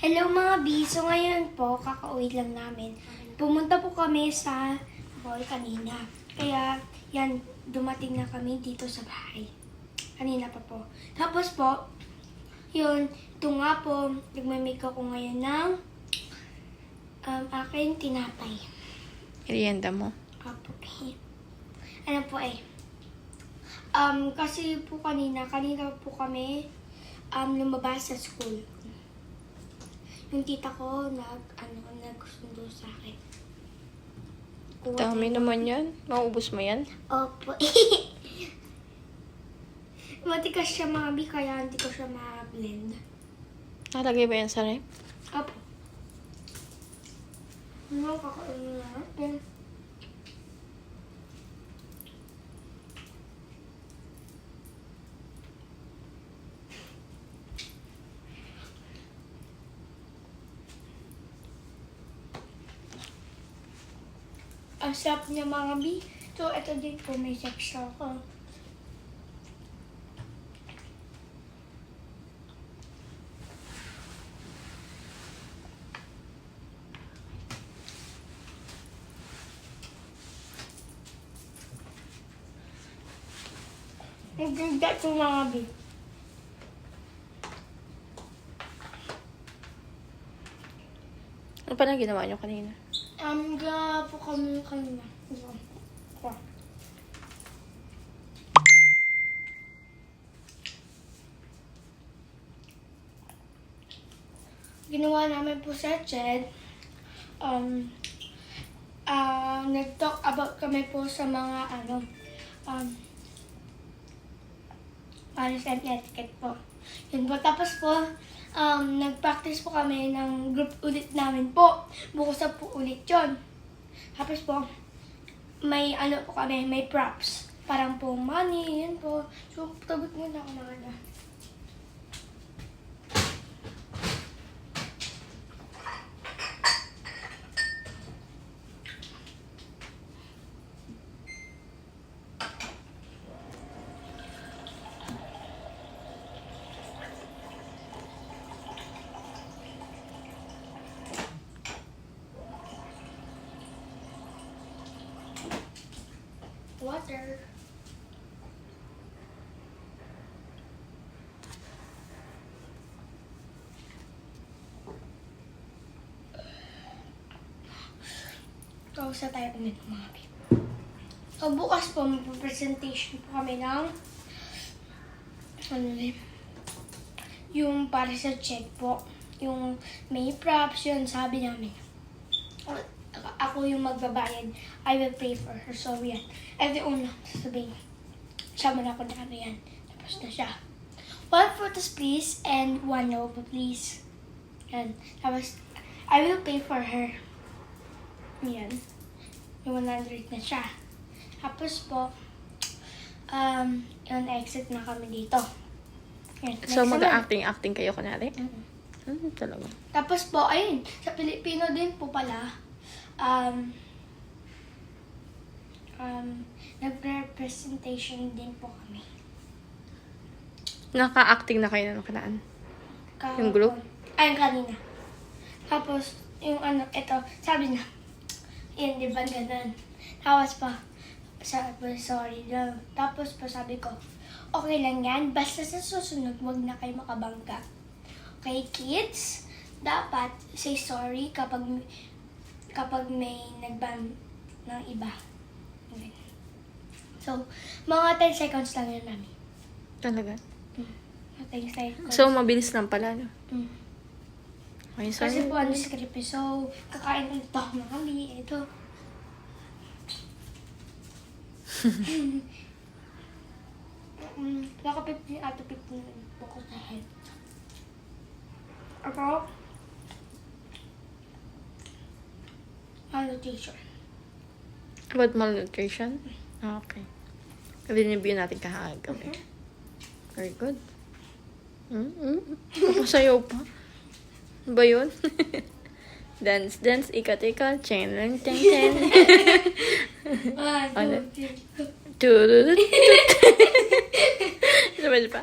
Hello mga B. So ngayon po, kakauwi lang namin. Pumunta po kami sa mall kanina. Kaya yan, dumating na kami dito sa bahay. Kanina pa po. Tapos po, yun, ito nga po, nagmamake ako ngayon ng um, aking tinapay. Merienda mo. Apo. Ano po eh. Um, kasi po kanina, kanina po kami um, lumabas sa school. Yung tita ko nag, ano, nagsundo sa akin. Kuha Dami tayo- naman yan. Maubos mo yan. Opo. Matikas siya mga bi, kaya hindi ko siya ma-blend. Nalagay ba yan sa rep? Opo. Ano, kakain na natin. Ang sarap niya mga bi. So, ito din po may extra ko. Ang ganda ko mga bi. Ano pa na ginawa nyo kanina? Um, gana po kami kanina. Ito. Ito. Ginawa namin po sa Ched. Um, ah nag-talk about kami po sa mga ano, um, honest and etiquette po. Yun po. Tapos po, um, nag-practice po kami ng group ulit namin po. Bukas po ulit yun. Tapos po, may ano po kami, may props. Parang po money, yun po. So, tagot muna ako mga na. Water. Kausa tayo ulit mga babe. So, bukas po, mag-presentation po kami ng ano rin, yung para sa check po. Yung may props yun, sabi namin. Ako yung magbabayad. I will pay for her. So, yan. Ito yung una. Sasabihin. Siya mo na ako na ano yan. Tapos na siya. One photos please and one no please. Yan. Tapos, I will pay for her. Yan. Yung 100 na siya. Tapos po, um, yun, exit na kami dito. Yan. So, Next mag-acting-acting kayo kunwari? Mm. Hmm, talaga. Tapos po, ayun, sa Pilipino din po pala, um, um, nag-representation din po kami. Naka-acting na kayo na nakaraan. Kahapon. Yung group? Ay, yung kanina. Tapos, yung ano, ito, sabi na, yun, di ba, ganun. Tapos pa, sabi, sorry daw. Tapos pa sabi ko, okay lang yan, basta sa susunod, wag na kayo makabangga. Okay, kids? Dapat say sorry kapag kapag may nagban ng iba. Okay. So, mga 10 seconds lang yun, mami. Talaga. Mga 10 seconds. So, mabilis lang pala, no? Mm. Okay, so, Kasi po ano script eh. So, kakain ulit ako ng kami. Ito. mm, naka 15 ato 15 po ko sa head. Ako, malnutrition. about malnutrition? Ah, okay. Rineview natin kahagabi. Very good. Mm-hmm. Papasayaw pa. Ano ba yun? dance, dance, ikat, ikat, chen, chen, chen, chen. One, two, three. Tururut. Sabay pa.